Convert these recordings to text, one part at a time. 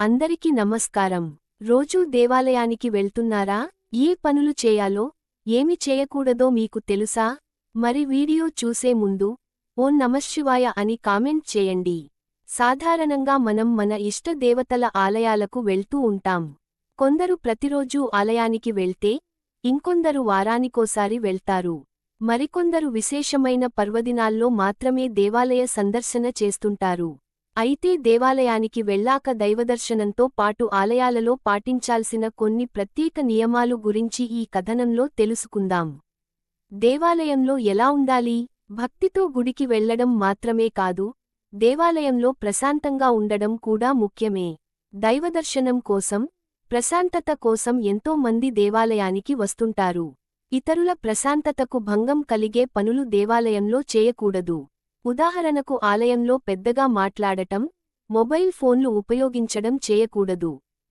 అందరికీ నమస్కారం. రోజూ దేవాలయానికి వెళ్తున్నారా? ఏ పనులు చేయాలో? ఏమి చేయకూడదో మీకు తెలుసా? మరి వీడియో చూసే ముందు ఓ నమశివాయ అని కామెంట్ చేయండి. సాధారణంగా మనం మన ఇష్ట దేవతల ఆలయాలకు వెళ్తూ ఉంటాం. కొందరు ప్రతిరోజూ ఆలయానికి వెళ్తే ఇంకొందరు వారానికోసారి వెళ్తారు. మరికొందరు విశేషమైన పర్వదినాల్లో మాత్రమే దేవాలయ సందర్శన చేస్తుంటారు. అయితే దేవాలయానికి వెళ్ళాక దైవదర్శనంతో పాటు ఆలయాలలో పాటించాల్సిన కొన్ని ప్రత్యేక నియమాలు గురించి ఈ కథనంలో తెలుసుకుందాం. దేవాలయంలో ఎలా ఉండాలి? భక్తితో గుడికి వెళ్ళడం మాత్రమే కాదు దేవాలయంలో ప్రశాంతంగా ఉండడం కూడా ముఖ్యమే. దైవదర్శనం కోసం ప్రశాంతత కోసం ఎంతో మంది దేవాలయానికి వస్తుంటారు. ఇతరుల ప్రశాంతతకు భంగం కలిగే పనులు దేవాలయంలో చేయకూడదు. ఉదాహరణకు ఆలయంలో పెద్దగా మాట్లాడటం మొబైల్ ఫోన్లు ఉపయోగించడం చేయకూడదు.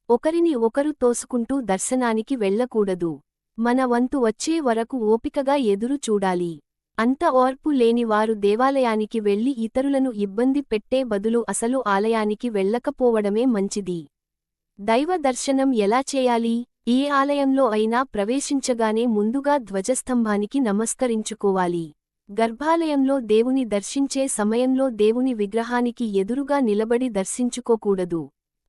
ఒకరిని ఒకరు తోసుకుంటూ దర్శనానికి వెళ్ళకూడదు మన వంతు వచ్చే వరకు ఓపికగా ఎదురు చూడాలి. అంత ఓర్పు లేని వారు దేవాలయానికి వెళ్ళి ఇతరులను ఇబ్బంది పెట్టే బదులు అసలు ఆలయానికి వెళ్ళకపోవడమే మంచిది. దైవ దర్శనం ఎలా చేయాలి? ఏ ఆలయంలో అయినా ప్రవేశించగానే ముందుగా ధ్వజస్తంభానికి నమస్కరించుకోవాలి. గర్భాలయంలో దేవుని దర్శించే సమయంలో దేవుని విగ్రహానికి ఎదురుగా నిలబడి దర్శించుకోకూడదు.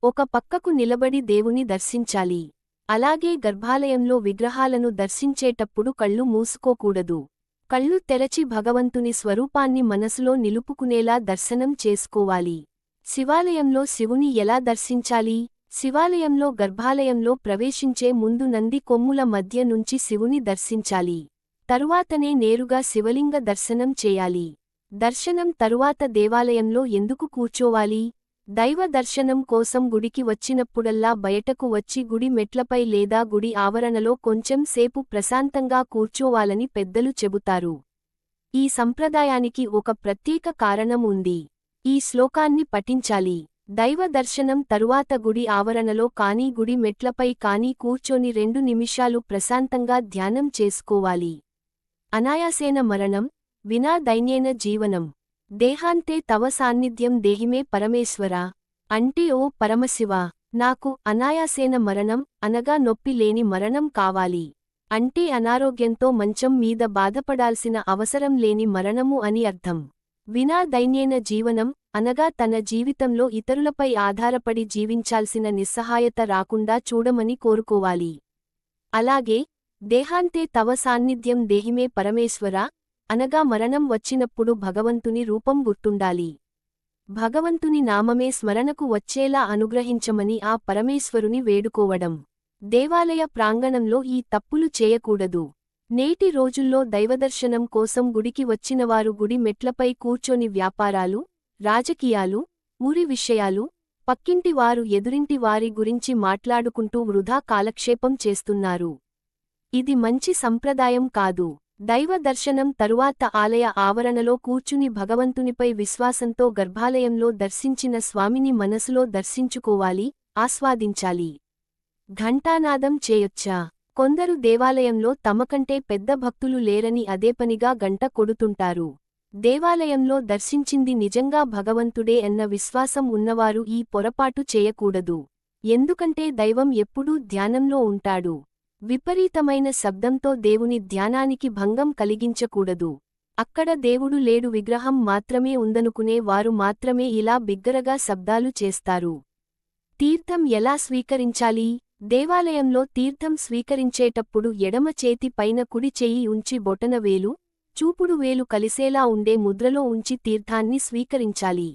ఒక పక్కకు నిలబడి దేవుని దర్శించాలి. అలాగే గర్భాలయంలో విగ్రహాలను దర్శించేటప్పుడు కళ్ళు మూసుకోకూడదు. కళ్ళు తెరచి భగవంతుని స్వరూపాన్ని మనసులో నిలుపుకునేలా దర్శనం చేసుకోవాలి. శివాలయంలో శివుని ఎలా దర్శించాలి? శివాలయంలో గర్భాలయంలో ప్రవేశించే ముందు నంది కొమ్ముల మధ్య నుంచి శివుని దర్శించాలి. తరువాతనే నేరుగా శివలింగ దర్శనం చేయాలి. దర్శనం తరువాత దేవాలయంలో ఎందుకు కూర్చోవాలి? దైవ దర్శనం కోసం గుడికి వచ్చినప్పుడల్లా బయటకు వచ్చి గుడి మెట్లపై లేదా గుడి ఆవరణలో కొంచెం సేపు ప్రశాంతంగా కూర్చోవాలని పెద్దలు చెబుతారు. ఈ సంప్రదాయానికి ఒక ప్రత్యేక కారణం ఉంది. ఈ శ్లోకాన్ని పఠించాలి. దైవ దర్శనం తరువాత గుడి ఆవరణలో కానీ గుడి మెట్లపై కానీ కూర్చొని రెండు నిమిషాలు ప్రశాంతంగా ధ్యానం చేసుకోవాలి. అనాయాసేన మరణం వినా దైన్యేన జీవనం. దేహాంతే తవ సాన్నిధ్యం దేహిమే పరమేశ్వర. అంటే ఓ పరమశివ నాకు అనాయాసేన మరణం అనగా నొప్పి లేని మరణం కావాలి. అంటే అనారోగ్యంతో మంచం మీద బాధపడాల్సిన అవసరం లేని మరణము అని అర్థం. వినా దైన్యేన జీవనం అనగా తన జీవితంలో ఇతరులపై ఆధారపడి జీవించాల్సిన నిస్సహాయత రాకుండా చూడమని కోరుకోవాలి. అలాగే దేహాంతే తవ సాన్నిధ్యం దేహిమే పరమేశ్వర అనగా మరణం వచ్చినప్పుడు భగవంతుని రూపం గుర్తుండాలి. భగవంతుని నామమే స్మరణకు వచ్చేలా అనుగ్రహించమని ఆ పరమేశ్వరుని వేడుకోవడం. దేవాలయ ప్రాంగణంలో ఈ తప్పులు చేయకూడదు. నేటి రోజుల్లో దైవదర్శనం కోసం గుడికి వచ్చినవారు గుడి మెట్లపై కూర్చొని వ్యాపారాలు రాజకీయాలు ఊరి విషయాలు పక్కింటి వారు ఎదురింటి వారి గురించి మాట్లాడుకుంటూ వృధా కాలక్షేపం చేస్తున్నారు. ఇది మంచి సంప్రదాయం కాదు. దైవ దర్శనం తరువాత ఆలయ ఆవరణలో కూర్చుని భగవంతునిపై విశ్వాసంతో గర్భాలయంలో దర్శించిన స్వామిని మనసులో దర్శించుకోవాలి ఆస్వాదించాలి. ఘంటానాదం చేయొచ్చా? కొందరు దేవాలయంలో తమకంటే పెద్ద భక్తులు లేరని అదేపనిగా గంట కొడుతుంటారు. దేవాలయంలో దర్శించింది నిజంగా భగవంతుడే అన్న విశ్వాసం ఉన్నవారు ఈ పొరపాటు చేయకూడదు. ఎందుకంటే దైవం ఎప్పుడూ ధ్యానంలో ఉంటాడు. విపరీతమైన శబ్దంతో దేవుని ధ్యానానికి భంగం కలిగించకూడదు. అక్కడ దేవుడు లేడు విగ్రహం మాత్రమే ఉందనుకునే వారు మాత్రమే ఇలా బిగ్గరగా శబ్దాలు చేస్తారు. తీర్థం ఎలా స్వీకరించాలి? దేవాలయంలో తీర్థం స్వీకరించేటప్పుడు ఎడమ చేతి పైన కుడి చేయి ఉంచి బొటనవేలు చూపుడు వేలు కలిసేలా ఉండే ముద్రలో ఉంచి తీర్థాన్ని స్వీకరించాలి.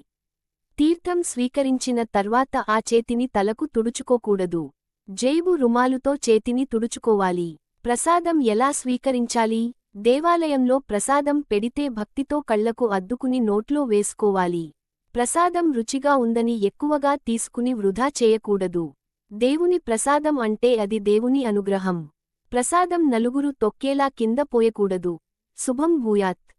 తీర్థం స్వీకరించిన తర్వాత ఆ చేతిని తలకు తుడుచుకోకూడదు. జైబు రుమాలుతో చేతిని తుడుచుకోవాలి. ప్రసాదం ఎలా స్వీకరించాలి? దేవాలయంలో ప్రసాదం పెడితే భక్తితో కళ్ళకు అద్దుకుని నోట్లో వేసుకోవాలి. ప్రసాదం రుచిగా ఉందని ఎక్కువగా తీసుకుని వృధా చేయకూడదు. దేవుని ప్రసాదం అంటే అది దేవుని అనుగ్రహం. ప్రసాదం నలుగురు తొక్కేలా కింద పోయకూడదు. శుభం భూయాత్.